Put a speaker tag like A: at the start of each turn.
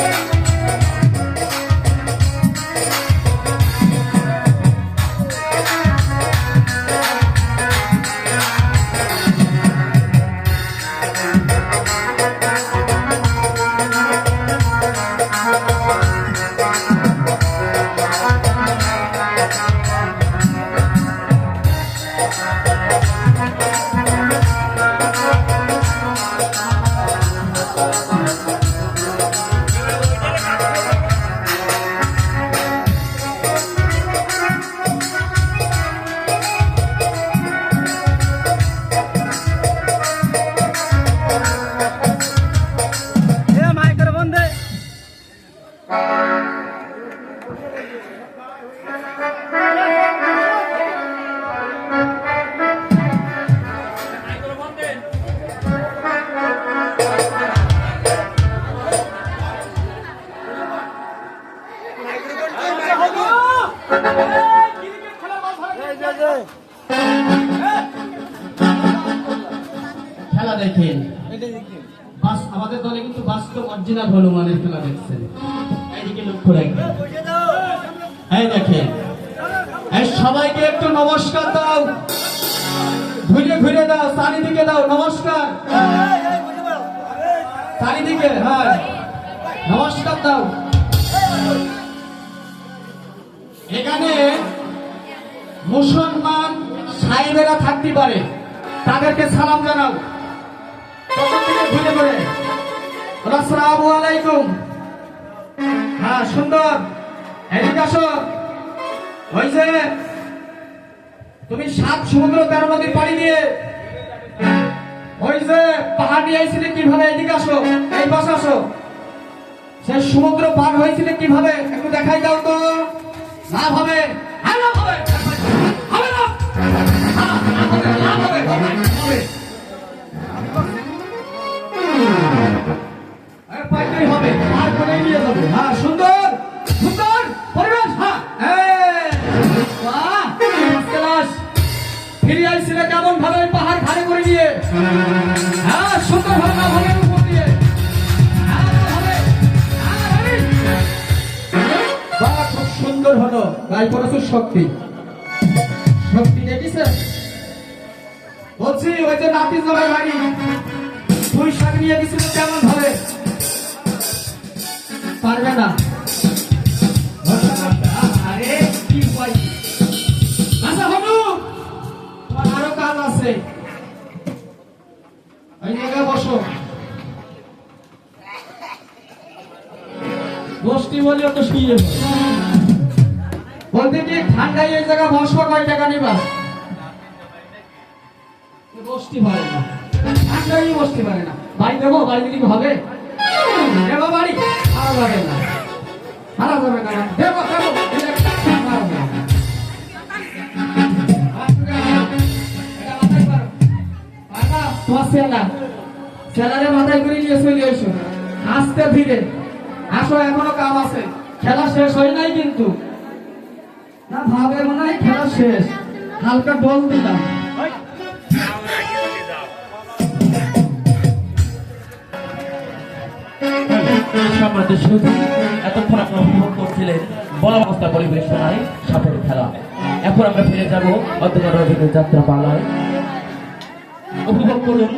A: Thank you. খেলা দেখেন। আমাদের দলে কিন্তু বাস্তব অরিজিনাল হনুমানের খেলা দেখছেন। এইদিকে লক্ষ্য রাখবেন। দেখেন। সবাইকে একটু নমস্কার দাও। ঘুরে ঘুরে দাও। চারিদিকে দাও। নমস্কার। চারিদিকে হ্যাঁ। নমস্কার দাও। এখানে মুসলমান সাহেবেরা থাকতে পারে, তাদেরকে সালাম জানাও। হ্যাঁ সুন্দর। আসো। তুমি সাত সমুদ্র পাড়ি দিয়ে ওই যে আইছিলে কীভাবে? এদিকে আসো। এই পাশে আসো। সে সমুদ্র পার হয়েছিল কীভাবে? না হবে হ্যাঁ, সুন্দর সুন্দর পরিবেশ হ্যাঁ। ফিরে কেমন ভাবে পাহাড় ঘাড়ে করে নিয়ে? হ্যাঁ সুন্দর ভাবে সুন্দর হলো গাই প্রচুর শক্তি। শক্তি দেখেছে বলছি, ওই যে নাতি জোড়ার বাড়ি। তুই শাক নিয়ে গেছিল কেমন ভাবে? পারবে না। আচ্ছা বসো। বসতি বলি তো শুয়ে। বলতে কি ঠান্ডায় এই জায়গা বসবা কয় টাকা নিবা? বসতে পারে না। ঠান্ডায় বসতে পারে না। বাড়ি দেবো বাড়ি দিলে হবে? দেবো বাড়ি। আর যাবে না। মারা যাবে না দেবো দেবো? তোমার সেলা আসো, এখনও কাম আছে। খেলা শেষ হয় নাই কিন্তু। না ভাবে মনে হয় খেলা শেষ। হালকা দিলাম
B: এতক্ষণ আপনারা খেলা। এখন আমরা যাত্রা পালায় উপভোগ করুন।